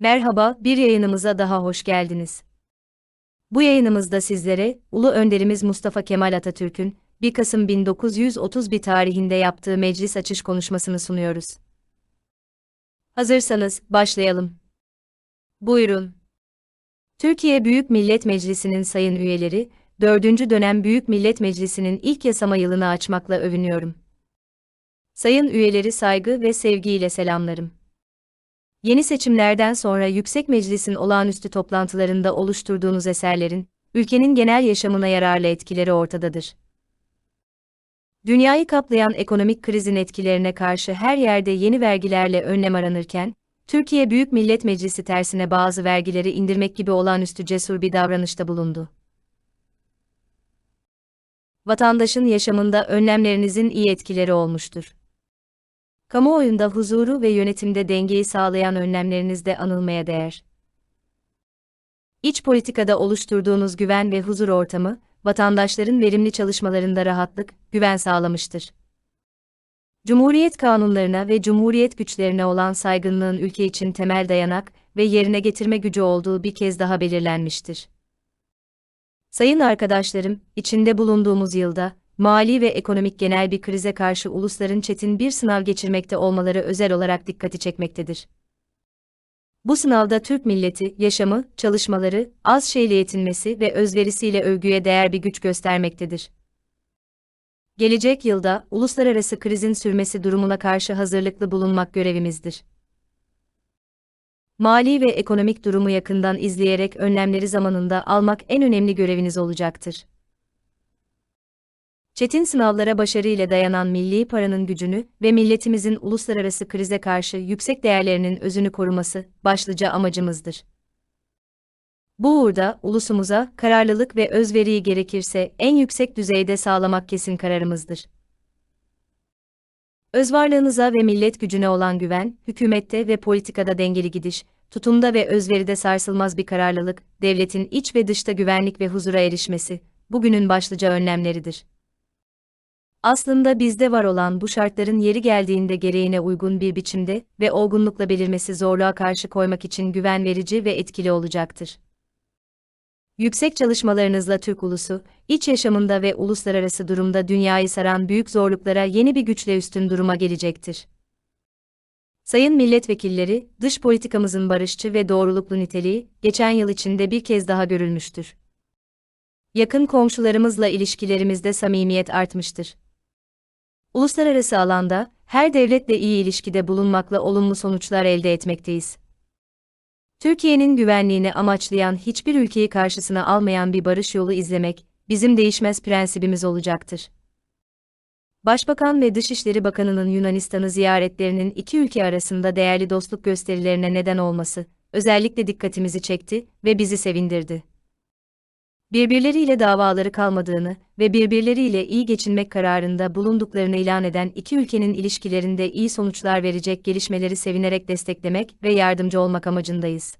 Merhaba, bir yayınımıza daha hoş geldiniz. Bu yayınımızda sizlere, Ulu Önderimiz Mustafa Kemal Atatürk'ün 1 Kasım 1931 tarihinde yaptığı meclis açış konuşmasını sunuyoruz. Hazırsanız, başlayalım. Buyurun. Türkiye Büyük Millet Meclisi'nin sayın üyeleri, 4. dönem Büyük Millet Meclisi'nin ilk yasama yılını açmakla övünüyorum. Sayın üyeleri saygı ve sevgiyle selamlarım. Yeni seçimlerden sonra Yüksek Meclis'in olağanüstü toplantılarında oluşturduğunuz eserlerin, ülkenin genel yaşamına yararlı etkileri ortadadır. Dünyayı kaplayan ekonomik krizin etkilerine karşı her yerde yeni vergilerle önlem aranırken, Türkiye Büyük Millet Meclisi tersine bazı vergileri indirmek gibi olağanüstü cesur bir davranışta bulundu. Vatandaşın yaşamında önlemlerinizin iyi etkileri olmuştur. Kamuoyunda huzuru ve yönetimde dengeyi sağlayan önlemleriniz de anılmaya değer. İç politikada oluşturduğunuz güven ve huzur ortamı, vatandaşların verimli çalışmalarında rahatlık, güven sağlamıştır. Cumhuriyet kanunlarına ve cumhuriyet güçlerine olan saygınlığın ülke için temel dayanak ve yerine getirme gücü olduğu bir kez daha belirlenmiştir. Sayın arkadaşlarım, içinde bulunduğumuz yılda, mali ve ekonomik genel bir krize karşı ulusların çetin bir sınav geçirmekte olmaları özel olarak dikkati çekmektedir. Bu sınavda Türk milleti, yaşamı, çalışmaları, az şeyle yetinmesi ve özverisiyle övgüye değer bir güç göstermektedir. Gelecek yılda, uluslararası krizin sürmesi durumuna karşı hazırlıklı bulunmak görevimizdir. Mali ve ekonomik durumu yakından izleyerek önlemleri zamanında almak en önemli göreviniz olacaktır. Çetin sınavlara başarıyla dayanan milli paranın gücünü ve milletimizin uluslararası krize karşı yüksek değerlerinin özünü koruması başlıca amacımızdır. Bu uğurda ulusumuza kararlılık ve özveriyi gerekirse en yüksek düzeyde sağlamak kesin kararımızdır. Özvarlığınıza ve millet gücüne olan güven, hükümette ve politikada dengeli gidiş, tutumda ve özveride sarsılmaz bir kararlılık, devletin iç ve dışta güvenlik ve huzura erişmesi, bugünün başlıca önlemleridir. Aslında bizde var olan bu şartların yeri geldiğinde gereğine uygun bir biçimde ve olgunlukla belirmesi zorluğa karşı koymak için güven verici ve etkili olacaktır. Yüksek çalışmalarınızla Türk ulusu, iç yaşamında ve uluslararası durumda dünyayı saran büyük zorluklara yeni bir güçle üstün duruma gelecektir. Sayın milletvekilleri, dış politikamızın barışçı ve doğruluklu niteliği, geçen yıl içinde bir kez daha görülmüştür. Yakın komşularımızla ilişkilerimizde samimiyet artmıştır. Uluslararası alanda, her devletle iyi ilişkide bulunmakla olumlu sonuçlar elde etmekteyiz. Türkiye'nin güvenliğini amaçlayan hiçbir ülkeyi karşısına almayan bir barış yolu izlemek, bizim değişmez prensibimiz olacaktır. Başbakan ve Dışişleri Bakanı'nın Yunanistan'ı ziyaretlerinin iki ülke arasında değerli dostluk gösterilerine neden olması, özellikle dikkatimizi çekti ve bizi sevindirdi birbirleriyle davaları kalmadığını ve birbirleriyle iyi geçinmek kararında bulunduklarını ilan eden iki ülkenin ilişkilerinde iyi sonuçlar verecek gelişmeleri sevinerek desteklemek ve yardımcı olmak amacındayız.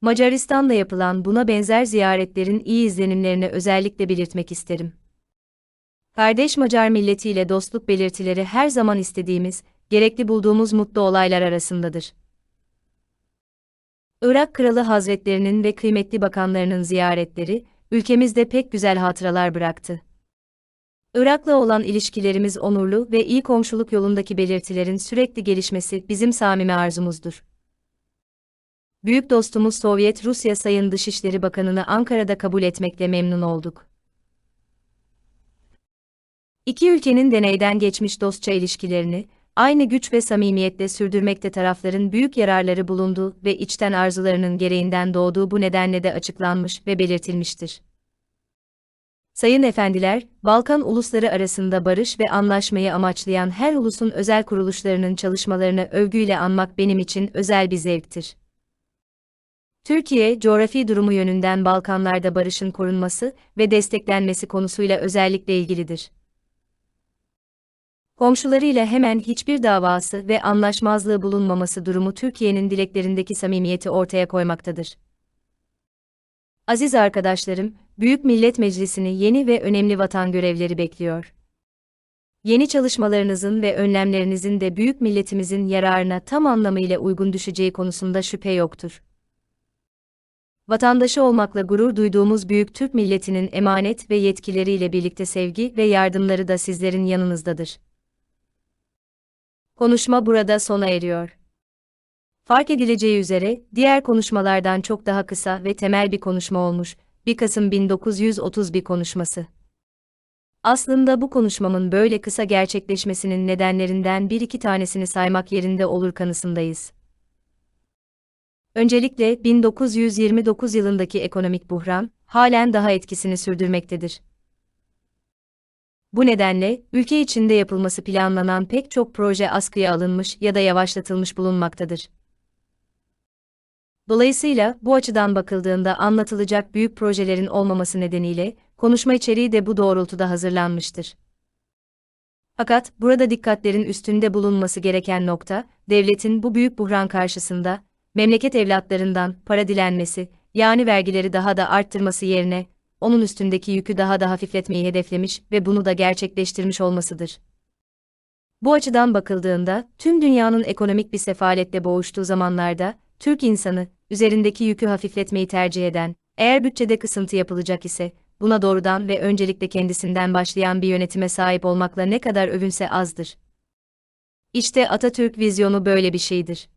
Macaristan'da yapılan buna benzer ziyaretlerin iyi izlenimlerini özellikle belirtmek isterim. Kardeş Macar milletiyle dostluk belirtileri her zaman istediğimiz, gerekli bulduğumuz mutlu olaylar arasındadır. Irak Kralı Hazretlerinin ve kıymetli bakanlarının ziyaretleri, ülkemizde pek güzel hatıralar bıraktı. Irak'la olan ilişkilerimiz onurlu ve iyi komşuluk yolundaki belirtilerin sürekli gelişmesi bizim samimi arzumuzdur. Büyük dostumuz Sovyet Rusya Sayın Dışişleri Bakanı'nı Ankara'da kabul etmekle memnun olduk. İki ülkenin deneyden geçmiş dostça ilişkilerini, aynı güç ve samimiyetle sürdürmekte tarafların büyük yararları bulunduğu ve içten arzularının gereğinden doğduğu bu nedenle de açıklanmış ve belirtilmiştir. Sayın efendiler, Balkan ulusları arasında barış ve anlaşmayı amaçlayan her ulusun özel kuruluşlarının çalışmalarını övgüyle anmak benim için özel bir zevktir. Türkiye, coğrafi durumu yönünden Balkanlarda barışın korunması ve desteklenmesi konusuyla özellikle ilgilidir komşularıyla hemen hiçbir davası ve anlaşmazlığı bulunmaması durumu Türkiye'nin dileklerindeki samimiyeti ortaya koymaktadır. Aziz arkadaşlarım, Büyük Millet Meclisi'ni yeni ve önemli vatan görevleri bekliyor. Yeni çalışmalarınızın ve önlemlerinizin de büyük milletimizin yararına tam anlamıyla uygun düşeceği konusunda şüphe yoktur. Vatandaşı olmakla gurur duyduğumuz büyük Türk milletinin emanet ve yetkileriyle birlikte sevgi ve yardımları da sizlerin yanınızdadır. Konuşma burada sona eriyor. Fark edileceği üzere, diğer konuşmalardan çok daha kısa ve temel bir konuşma olmuş, 1 Kasım 1931 konuşması. Aslında bu konuşmamın böyle kısa gerçekleşmesinin nedenlerinden bir iki tanesini saymak yerinde olur kanısındayız. Öncelikle 1929 yılındaki ekonomik buhran, halen daha etkisini sürdürmektedir. Bu nedenle, ülke içinde yapılması planlanan pek çok proje askıya alınmış ya da yavaşlatılmış bulunmaktadır. Dolayısıyla bu açıdan bakıldığında anlatılacak büyük projelerin olmaması nedeniyle konuşma içeriği de bu doğrultuda hazırlanmıştır. Fakat burada dikkatlerin üstünde bulunması gereken nokta, devletin bu büyük buhran karşısında memleket evlatlarından para dilenmesi, yani vergileri daha da arttırması yerine onun üstündeki yükü daha da hafifletmeyi hedeflemiş ve bunu da gerçekleştirmiş olmasıdır. Bu açıdan bakıldığında, tüm dünyanın ekonomik bir sefalette boğuştuğu zamanlarda, Türk insanı, üzerindeki yükü hafifletmeyi tercih eden, eğer bütçede kısıntı yapılacak ise, buna doğrudan ve öncelikle kendisinden başlayan bir yönetime sahip olmakla ne kadar övünse azdır. İşte Atatürk vizyonu böyle bir şeydir.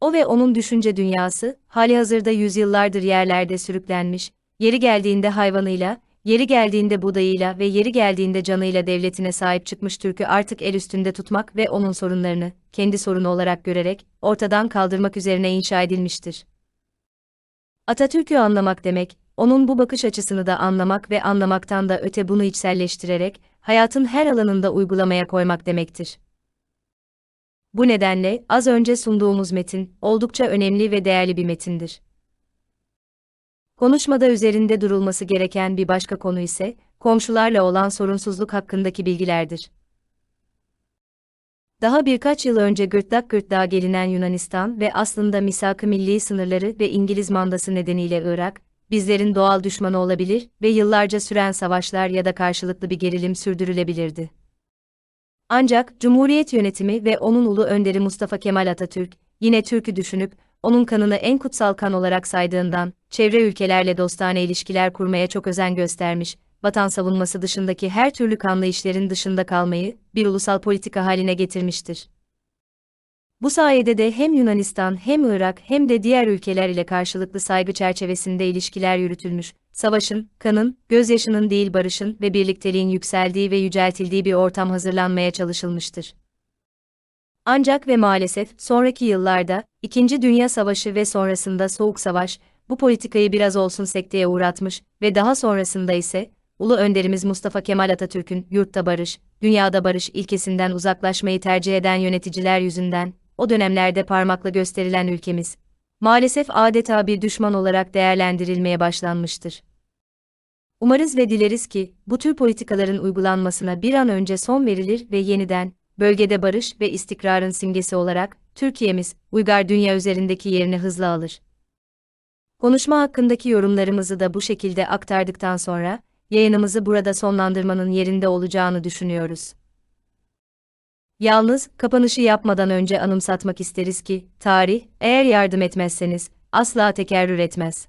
O ve onun düşünce dünyası, hali hazırda yüzyıllardır yerlerde sürüklenmiş, yeri geldiğinde hayvanıyla, yeri geldiğinde budayıyla ve yeri geldiğinde canıyla devletine sahip çıkmış Türk'ü artık el üstünde tutmak ve onun sorunlarını, kendi sorunu olarak görerek, ortadan kaldırmak üzerine inşa edilmiştir. Atatürk'ü anlamak demek, onun bu bakış açısını da anlamak ve anlamaktan da öte bunu içselleştirerek, hayatın her alanında uygulamaya koymak demektir. Bu nedenle, az önce sunduğumuz metin, oldukça önemli ve değerli bir metindir. Konuşmada üzerinde durulması gereken bir başka konu ise, komşularla olan sorunsuzluk hakkındaki bilgilerdir. Daha birkaç yıl önce gırtlak gırtlağa gelinen Yunanistan ve aslında misak-ı milli sınırları ve İngiliz mandası nedeniyle Irak, bizlerin doğal düşmanı olabilir ve yıllarca süren savaşlar ya da karşılıklı bir gerilim sürdürülebilirdi. Ancak Cumhuriyet yönetimi ve onun ulu önderi Mustafa Kemal Atatürk, yine Türk'ü düşünüp, onun kanını en kutsal kan olarak saydığından, çevre ülkelerle dostane ilişkiler kurmaya çok özen göstermiş, vatan savunması dışındaki her türlü kanlı işlerin dışında kalmayı, bir ulusal politika haline getirmiştir. Bu sayede de hem Yunanistan hem Irak hem de diğer ülkeler ile karşılıklı saygı çerçevesinde ilişkiler yürütülmüş, savaşın, kanın, gözyaşının değil barışın ve birlikteliğin yükseldiği ve yüceltildiği bir ortam hazırlanmaya çalışılmıştır. Ancak ve maalesef sonraki yıllarda, İkinci Dünya Savaşı ve sonrasında Soğuk Savaş, bu politikayı biraz olsun sekteye uğratmış ve daha sonrasında ise, Ulu Önderimiz Mustafa Kemal Atatürk'ün yurtta barış, dünyada barış ilkesinden uzaklaşmayı tercih eden yöneticiler yüzünden, o dönemlerde parmakla gösterilen ülkemiz, maalesef adeta bir düşman olarak değerlendirilmeye başlanmıştır. Umarız ve dileriz ki, bu tür politikaların uygulanmasına bir an önce son verilir ve yeniden, bölgede barış ve istikrarın simgesi olarak, Türkiye'miz, uygar dünya üzerindeki yerini hızla alır. Konuşma hakkındaki yorumlarımızı da bu şekilde aktardıktan sonra, yayınımızı burada sonlandırmanın yerinde olacağını düşünüyoruz. Yalnız, kapanışı yapmadan önce anımsatmak isteriz ki, tarih, eğer yardım etmezseniz, asla tekerrür etmez.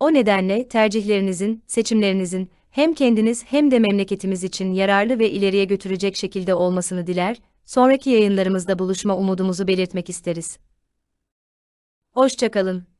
O nedenle tercihlerinizin, seçimlerinizin, hem kendiniz hem de memleketimiz için yararlı ve ileriye götürecek şekilde olmasını diler, sonraki yayınlarımızda buluşma umudumuzu belirtmek isteriz. Hoşçakalın.